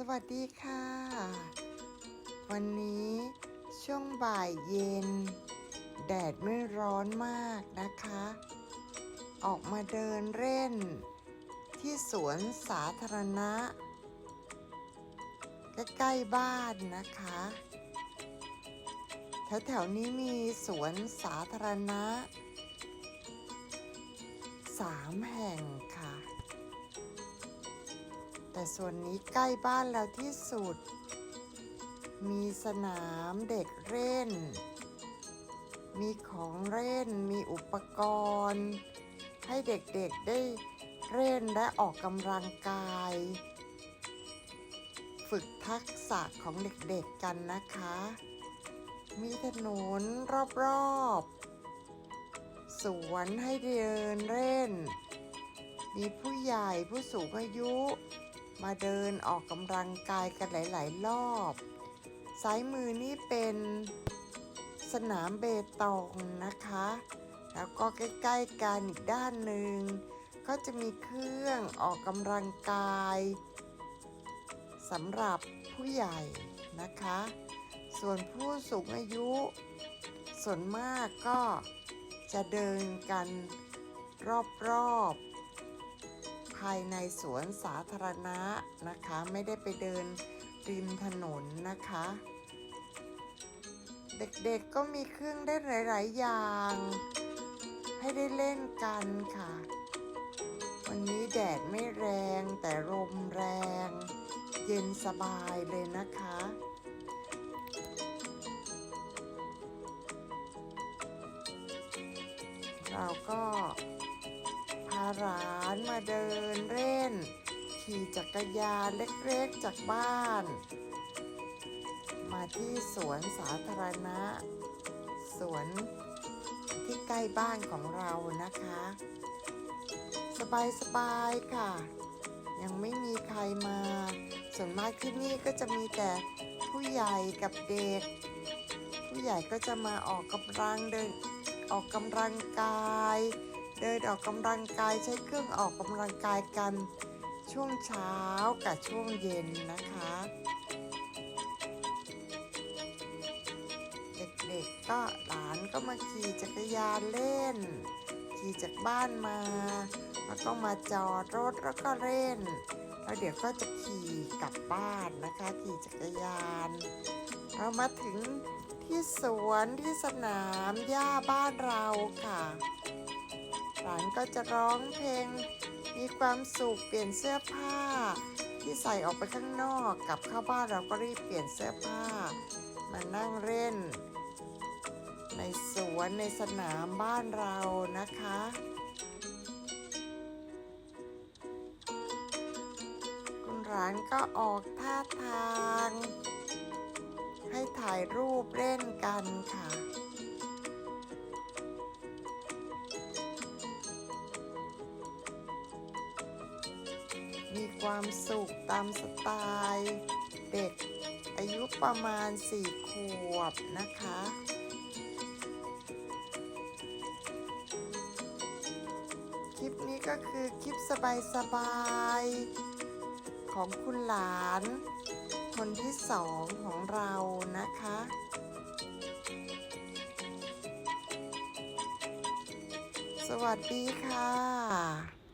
สวัสดีค่ะ วันนี้ช่วงบ่ายเย็น แดดไม่ร้อนมากนะคะ ออกมาเดินเล่น ที่สวนสาธารณะใกล้ๆบ้านนะคะ แถวๆนี้มีสวนสาธารณะสามแห่งค่ะ แต่ส่วนนี้ใกล้บ้านเราที่สุด มีสนามเด็กเล่น มีของเล่น มีอุปกรณ์ ให้เด็กๆได้เล่นและออกกำลังกาย ฝึกทักษะของเด็กๆกันนะคะ มีถนนรอบๆ สวนให้เดินเล่น มีผู้ใหญ่ผู้สูงอายุ มาเดินออกกำลังกายกันหลาย ๆ รอบ ซ้ายมือนี่เป็นสนามเบตองนะคะ แล้วก็ใกล้ ๆ กันอีกด้านหนึ่ง ก็จะมีเครื่องออกกำลังกายสำหรับผู้ใหญ่นะคะ ส่วนผู้สูงอายุ ส่วนมากก็จะเดินกันรอบ ๆายในสวนสาธารณะนะคะ ไม่ได้ไปเดินริมถนนนะคะ เด็กๆก็มีเครื่องเล่นหลาย ๆ อย่าง ให้ได้เล่นกันค่ะ วันนี้แดดไม่แรงแต่ลมแรง เย็นสบายเลยนะคะเราก็ หลานมาเดินเล่น ขี่จักรยานเล็กๆจากบ้าน มาที่สวนสาธารณะ สวนที่ใกล้บ้านของเรานะคะ สบายๆค่ะ ยังไม่มีใครมา ส่วนมากที่นี่ก็จะมีแต่ผู้ใหญ่กับเด็ก ผู้ใหญ่ก็จะมาออกกำลังเดินออกกำลังกาย เดินออกกำลังกายใช้เครื่องออกกำลังกายกันช่วงเช้ากับช่วงเย็นนะคะ เด็กๆก็หลานก็มาขี่จักรยานเล่น ขี่จากบ้านมา แล้วก็มาจอดรถแล้วก็เล่น แล้วเดี๋ยวก็จะขี่กลับบ้านนะคะ ขี่จักรยานเรามาถึงที่สวนที่สนามหญ้าบ้านเราค่ะ ก็จะร้องเพลง มีความสุขเปลี่ยนเสื้อผ้า ที่ใส่ออกไปข้างนอกกลับเข้าบ้านเราก็รีบเปลี่ยนเสื้อผ้า มานั่งเล่น ในสวนในสนามบ้านเรานะคะคุณหลานก็ออกท่าทาง ให้ถ่ายรูปเล่นกันค่ะ ความสุขตามสไตล์เด็กอายุประมาณ 4 ขวบนะคะ คลิปนี้ก็คือคลิปสบายๆของคุณหลาน คนที่สองของเรานะคะสวัสดีค่ะ